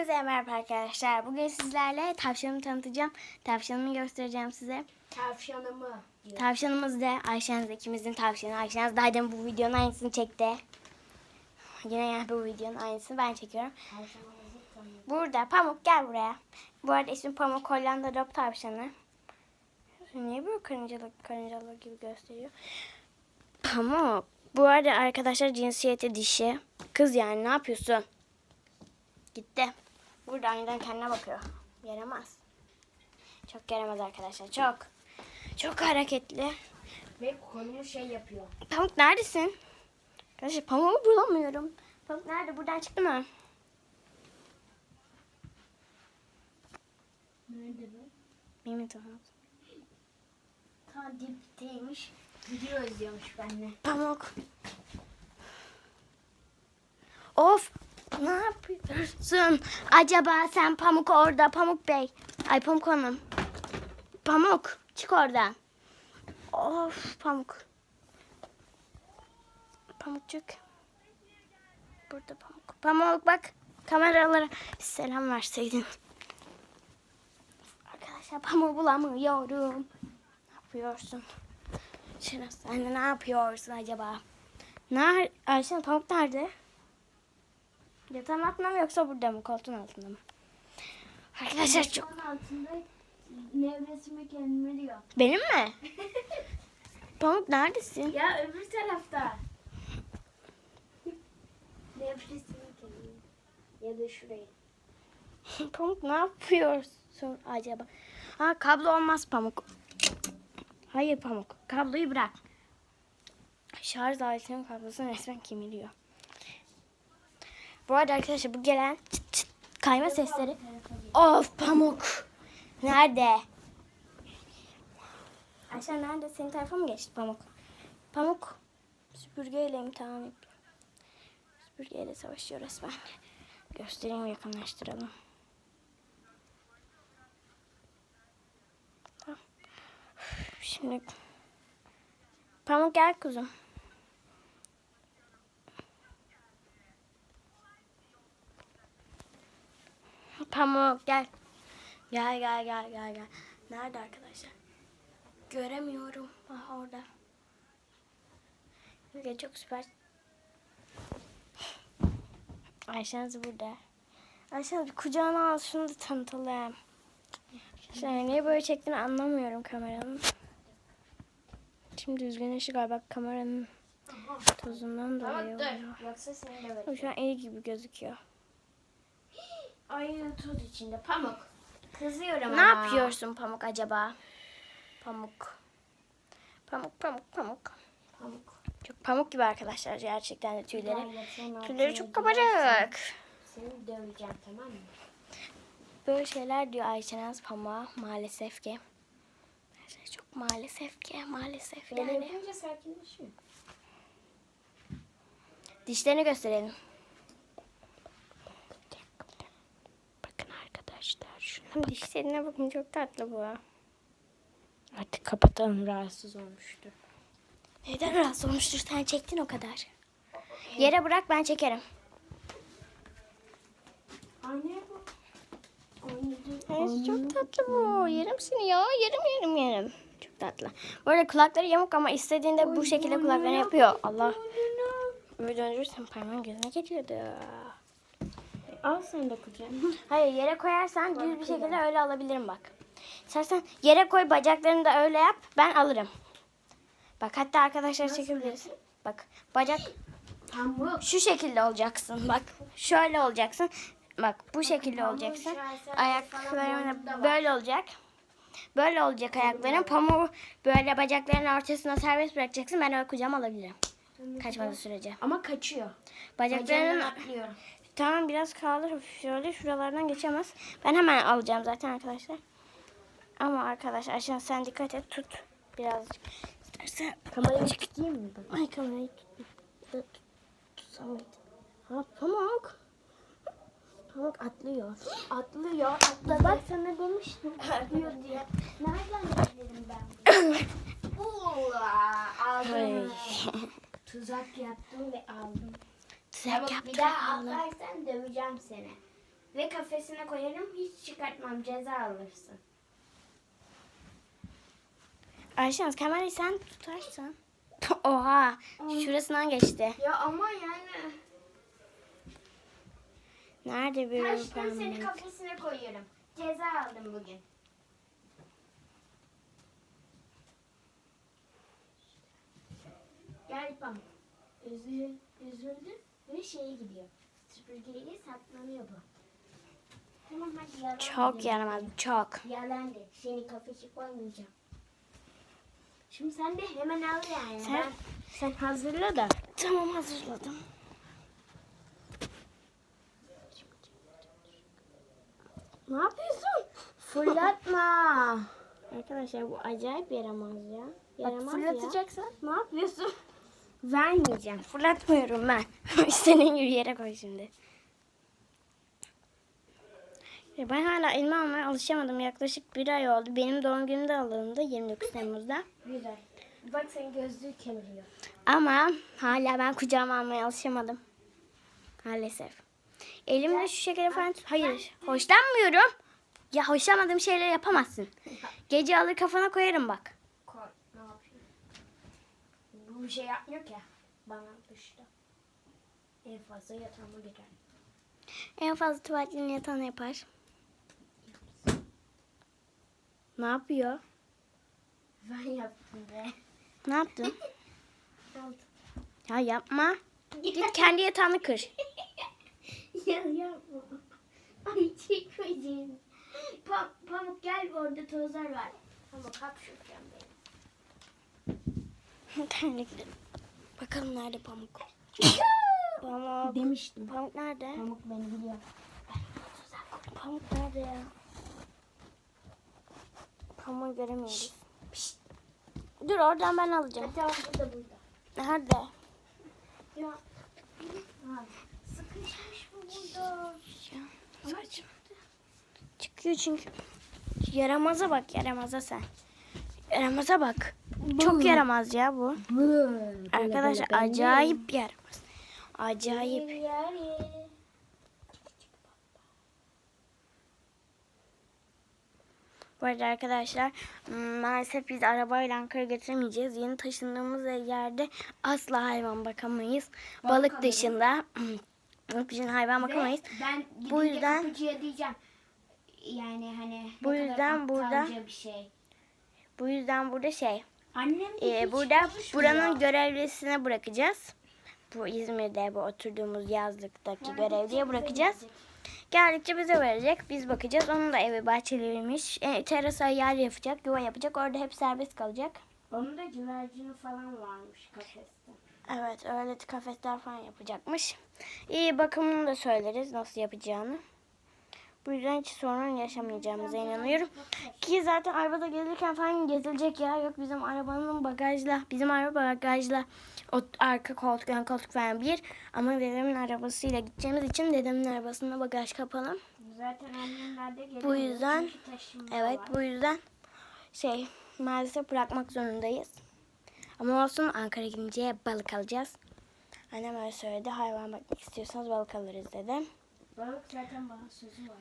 Hepinize merhaba arkadaşlar. Bugün sizlerle tavşanımı tanıtacağım. Tavşanımı göstereceğim size. Tavşanımı diyor. Tavşanımız da Ayşeniz ikimizin tavşanı. Ayşeniz daha demin bu videonun aynısını çekti. Yine yani bu videonun aynısını ben çekiyorum. Burada Pamuk gel buraya. Bu arada ismi Pamuk Hollanda Dog tavşanı. Niye böyle karıncalı, karıncalı gibi gösteriyor? Pamuk. Bu arada arkadaşlar cinsiyeti dişi. Kız yani ne yapıyorsun? Gitti. Burada aniden kendine bakıyor. Yaramaz. Çok yaramaz arkadaşlar. Çok. Çok hareketli. Ve kolumu şey yapıyor. Pamuk neredesin? Arkadaşlar pamuğu bulamıyorum. Pamuk nerede? Buradan çıktı mı? Nerede bu? Bilmiyorum. Ta dipteymiş. Video izliyormuş benimle. Pamuk. Of. Ne yapıyorsun? Acaba sen Pamuk orada Pamuk Bey. Ay Pamuk Hanım. Pamuk çık oradan. Of Pamuk. Pamukçuk. Burada Pamuk. Pamuk bak kameralara selam verseydin. Arkadaşlar Pamuk bulamıyorum. Ne yapıyorsun? Şiraz sen ne yapıyorsun acaba? Nerede? Ayşen Pamuk nerede? Yatağın altında mı yoksa burada mı? Koltuğun altında mı? Arkadaşlar çok... Altında nevresimi kendime diyor. Benim mi? Pamuk neredesin? Ya öbür tarafta. Nevresimi kendime. Ya da şurayı. Pamuk ne yapıyorsun acaba? Ha kablo olmaz Pamuk. Hayır Pamuk. Kabloyu bırak. Şarj aletinin kablosunu resmen kemiriyor. Bu arada arkadaşlar bu gelen çıt çıt kayma sesleri. Of Pamuk. Nerede? Ayşe nerede? Senin tarafa mı geçti Pamuk? Pamuk. Süpürgeyle imtihan yapıyor. Süpürgeyle savaşıyor resmen. Göstereyim yakınlaştıralım. Tamam. Şimdi Pamuk gel kuzum. Pamuk gel. Gel gel gel gel gel. Nerede arkadaşlar? Göremiyorum. Ah orada. Gel çok süper. Ayşeniz burada. Ayşeniz bir kucağına al şunu da tanıtalım. Arkadaşlar niye böyle çektiğini anlamıyorum kameranın. Şimdi düzgün ışık galiba kameranın tozundan dolayı oluyor. Şu an iyi gibi gözüküyor. Aynı toz içinde. Pamuk. Kızıyorum Ne ama. yapıyorsun Pamuk acaba? Pamuk. Pamuk pamuk pamuk. Pamuk. Çok pamuk gibi arkadaşlar gerçekten de tüyleri. Altına Tüyleri çok girersin. kabarık. Seni döveceğim tamam mı? Böyle şeyler diyor Ayşenaz Pamuk'a maalesef ki. Şey çok maalesef ki maalesef Böyle yani. yapınca sakinleşiyor. Dişlerini gösterelim. Arkadaşlar şunun dişlerine bakın çok tatlı bu. Artık kapatalım rahatsız olmuştur. Neden rahatsız olmuştur? Sen çektin o kadar. Yere bırak ben çekerim. Anne bu. Çok tatlı bu. Yerim seni ya. Yerim yerim yerim. Çok tatlı. Bu arada kulakları yamuk ama istediğinde bu şekilde kulaklarını yapıyor. Allah. Öyle döndürürsen parmağın gözüne geliyordu. Al sen de kucağına. Hayır yere koyarsan düz bir şekilde öyle alabilirim bak. İstersen yere koy bacaklarını da öyle yap ben alırım. Bak hatta arkadaşlar çekebiliriz. Bak bacak Pamuk. şu şekilde olacaksın. Bak şöyle olacaksın. Bak bu şekilde olacaksın. Ayakların böyle olacak. Böyle olacak ayakların. Pamuğu böyle bacakların ortasına serbest bırakacaksın. Ben öyle kucağıma alabilirim. Kaçmadığı sürece. Ama kaçıyor. Bacaklarının atlıyor. Tamam biraz kaldır hafif şöyle şuralardan geçemez. Ben hemen alacağım zaten arkadaşlar. Ama arkadaşlar aşağı sen dikkat et tut birazcık. İstersen Kamerayı tutayım mı? Ay kamerayı tut. tut, tut. Tutsam Ha pamuk. Pamuk atlıyor. Atlıyor. Atladı. Bak sana demiştim. Atlıyor diye. Nereden bilirim ben? Oo, aldım. Tuzak yaptım ve aldım. Tuzak Ama yaptım. bir daha atlarsan döveceğim seni. Ve kafes kafesine koyarım. Hiç çıkartmam. Ceza alırsın. Ayşenaz kamerayı sen tutarsan. Oha. Şurasından geçti. Ya ama yani. Nerede bir Kaçtım seni parmak? kafesine koyuyorum. Ceza aldım bugün. Gel Pamuk. Üzül, üzüldü ve şeye gidiyor. Süpürgeyle saklanıyor bu. Tamam hadi yalan Çok yaramaz. Çok. Yalan de. Seni kafese koymayacağım. Şimdi sen de hemen al yani. Sen- Ben, sen hazırla da. Tamam hazırladım. Ne yapıyorsun? Fırlatma. Arkadaşlar bu acayip yaramaz ya. Bak Yaramaz ya. fırlatacaksan ne yapıyorsun? Vermeyeceğim. Fırlatmıyorum ben. Senin yere koy şimdi. Ben hala elma almaya alışamadım. Yaklaşık bir ay oldu. Benim doğum günüm de alındı 29 Temmuz'da. Güzel. Bak senin gözlüğü kemiriyor. Ama hala ben kucağıma almaya alışamadım. Maalesef. Elimle şu şekeri falan. Hayır. Hoşlanmıyorum. Ya hoşlanmadığım şeyleri yapamazsın. Gece alır kafana koyarım bak. Koy. Ne yapıyor? Bu bir şey yapmıyor ki. Bana düştü. En fazla yatağıma girer. En fazla tuvaletin yatağını yapar. Ne yapıyor? Ben yaptım be. Ne yaptın? Ya yapma. Git kendi yatağını kır. ya yapma. Ay çekmeyeceğim. Pa Pamuk gel orada tozlar var. Pamuk hapşuracağım benim. Terlikleri. Bakalım nerede pamuk? Pamuk. Demiştim. Pamuk nerede? Pamuk beni biliyor. Pamuk nerede ya? Pamuğu göremiyoruz. Dur oradan ben alacağım. Hatta burada burada. Nerede? Ya. Ha, Sıkışmış bu burada. Ya, saçma. Çıkıyor çünkü. Yaramaza bak yaramaza sen. Yaramaza bak. Çok yaramaz ya bu. Arkadaşlar acayip yaramaz. Acayip. Bu arada arkadaşlar maalesef biz arabayla Ankara getiremeyeceğiz. Yeni taşındığımız yerde asla hayvan bakamayız. Balık Balık dışında balık dışında hayvan bakamayız. Ben Bu yüzden- diyeceğim. Yani hani Bu yüzden burada- bir şey. Bu yüzden burada şey Annem e, burada buranın görevlisine bırakacağız. Bu İzmir'de bu oturduğumuz yazlıktaki Yani görevliye bırakacağız. Geldikçe bize verecek. Biz bakacağız. Onun da evi bahçeliymiş. E, terasa yer yapacak, yuva yapacak. Orada hep serbest kalacak. Onun da güvercini falan varmış kafeste. Evet öyle kafesler falan yapacakmış. İyi bakımını da söyleriz nasıl yapacağını. Bu yüzden hiç sorun yaşamayacağımıza inanıyorum. Ki zaten arabada gelirken falan gezilecek yer yok. Bizim arabanın bagajla, bizim araba bagajla o arka koltuk, ön koltuk falan bir. Ama dedemin arabasıyla gideceğimiz için dedemin arabasında bagaj kapalı. Zaten annemler de geliyor. Bu yüzden- Evet var. bu yüzden şey maalesef bırakmak zorundayız. Ama olsun Ankara gidince balık alacağız. Annem öyle söyledi. Hayvan bakmak istiyorsanız balık alırız dedi. Balık zaten bana sözü var.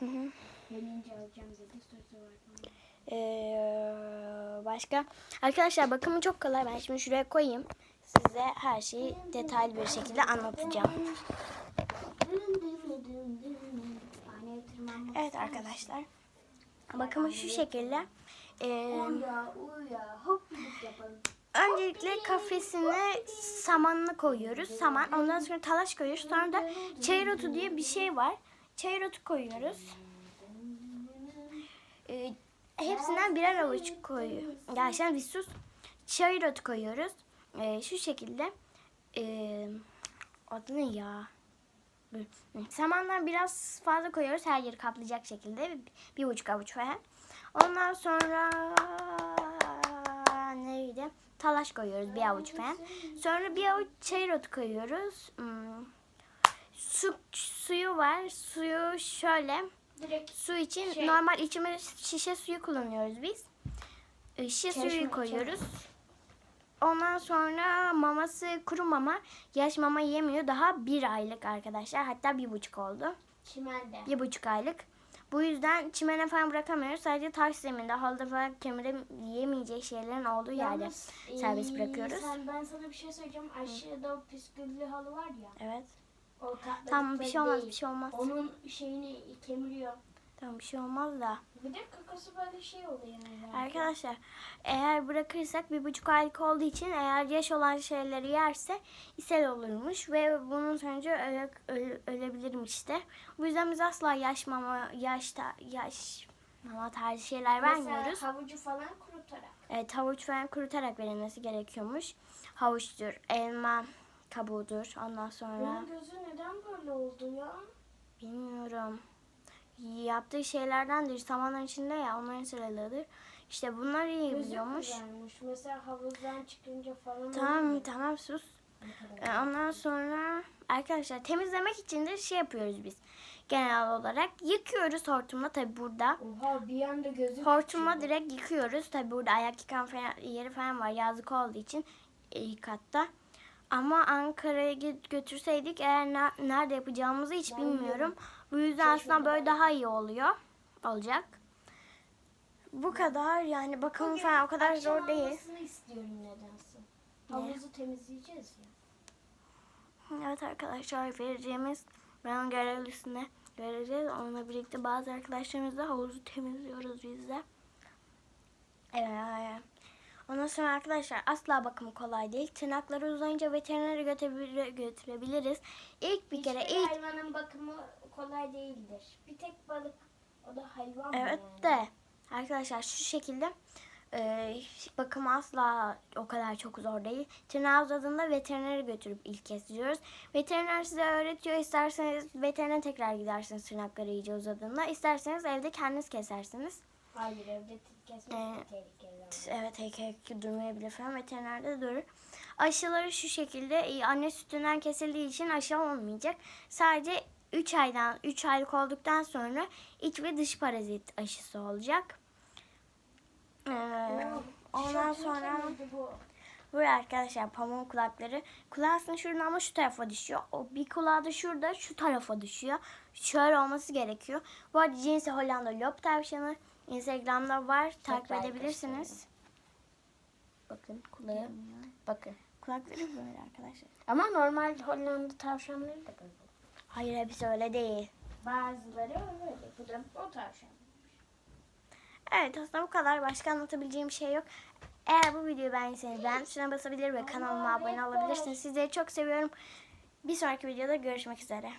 Hı hı. Gelince alacağım dedi sözü var bana. Ee, başka? Arkadaşlar bakımı çok kolay. Ben şimdi şuraya koyayım. Size her şeyi detaylı bir şekilde anlatacağım. Evet arkadaşlar. Bakımı şu şekilde. Ee, öncelikle kafesine samanını koyuyoruz. Saman. Ondan sonra talaş koyuyoruz. Sonra da çayır otu diye bir şey var. Çayır otu koyuyoruz. Ee, hepsinden birer avuç koyuyoruz. Gerçekten bir sus. Çayır otu koyuyoruz. Ee, şu şekilde. Ee, adı ne ya? Samandan biraz fazla koyuyoruz. Her yeri kaplayacak şekilde. Bir buçuk avuç falan. Ondan sonra neydi? Talaş koyuyoruz bir avuç falan. Sonra bir avuç çayır otu koyuyoruz. Hmm. Su, suyu var. Suyu şöyle. Direkt Su için Şey- normal içime şişe suyu kullanıyoruz biz. Ee, Şişe Çeşme, suyu koyuyoruz. Ondan sonra maması kuru mama. Yaş mama yemiyor. Daha bir aylık arkadaşlar. Hatta bir buçuk oldu. Çimende. Bir buçuk aylık. Bu yüzden çimene falan bırakamıyoruz. Sadece taş zeminde, halıda falan kemiremeyeceği şeylerin olduğu yerde serbest ee, bırakıyoruz. Sen, ben sana bir şey söyleyeceğim. Aşağıda o püsküllü halı var ya. Evet. Tamam bir şey olmaz, bir şey olmaz. Onun şeyini kemiriyor. Tamam bir şey olmaz da. Bir de kakası böyle şey oluyor. Yani. Arkadaşlar eğer bırakırsak bir buçuk aylık olduğu için eğer yaş olan şeyleri yerse ishal olurmuş ve bunun sonucu öle, öle- ölebilirmiş de. Bu yüzden biz asla yaş mama, yaş, ta- yaş mama tarzı şeyler vermiyoruz. Mesela havucu falan kurutarak. Evet, havuç falan kurutarak verilmesi gerekiyormuş. Havuçtur, elma kabuğudur. Ondan sonra Bunun gözü neden böyle oldu ya? bilmiyorum. Yaptığı şeylerdendir. Samanların içinde ya onların sıralığıdır. İşte bunlar iyi Gözü biliyormuş. kızarmış. Mesela havuzdan çıkınca falan Tamam oluyor. tamam sus. Ee, Ondan sonra arkadaşlar temizlemek için de şey yapıyoruz biz. Genel olarak yıkıyoruz hortumla tabi burada. Oha bir anda gözü Hortumla direkt yıkıyoruz. Tabi burada ayak yıkan falan, yeri falan var yazlık olduğu için ilk katta. Ama Ankara'ya gö- götürseydik eğer ne- nerede yapacağımızı hiç bilmiyorum. Bu yüzden aslında böyle daha iyi oluyor. Olacak. Bu kadar yani bakımı Bugün falan o kadar akşam zor değil. olmasını istiyorum nedense. Ne? Havuzu temizleyeceğiz ya. Evet arkadaşlar vereceğimiz ben görevlisine vereceğiz. Onunla birlikte bazı arkadaşlarımızla havuzu temizliyoruz biz de. Evet. Ondan sonra arkadaşlar asla bakımı kolay değil. Tırnakları uzayınca veterinere götürebilir, götürebiliriz. İlk bir kere Hiçbir ilk hayvanın bakımı kolay değildir. Bir tek balık o da hayvan evet yani. de arkadaşlar şu şekilde e, bakımı asla o kadar çok zor değil. Tırnağı uzadığında veterinere götürüp ilk kesiyoruz. Veteriner size öğretiyor. İsterseniz veterinere tekrar gidersiniz tırnakları iyice uzadığında. İsterseniz evde kendiniz kesersiniz. Hayır evde kesmek tehlikeli. Evet heykel durmayabilir falan veterinerde de durur. Aşıları şu şekilde e, anne sütünden kesildiği için aşı olmayacak. Sadece 3 aydan 3 aylık olduktan sonra iç ve dış parazit aşısı olacak. Ee, Oo, ondan sonra kemiydi bu. Böyle arkadaşlar pamuğun kulakları. Kulağı aslında şuradan ama şu tarafa düşüyor. O bir kulağı da şurada şu tarafa düşüyor. Şöyle olması gerekiyor. Bu arada cinsi Hollanda Lob tavşanı. Instagram'da var. Takip edebilirsiniz. Bakın kulağı. Bakın. Kulakları böyle arkadaşlar. Ama normal Hollanda tavşanları da böyle. Hayır hepsi öyle değil. Bazıları öyle. Bu da o tavşan. Evet aslında bu kadar. Başka anlatabileceğim bir şey yok. Eğer bu videoyu beğendiyseniz beğen tuşuna basabilir ve kanalıma abone olabilirsiniz. Sizleri çok seviyorum. Bir sonraki videoda görüşmek üzere.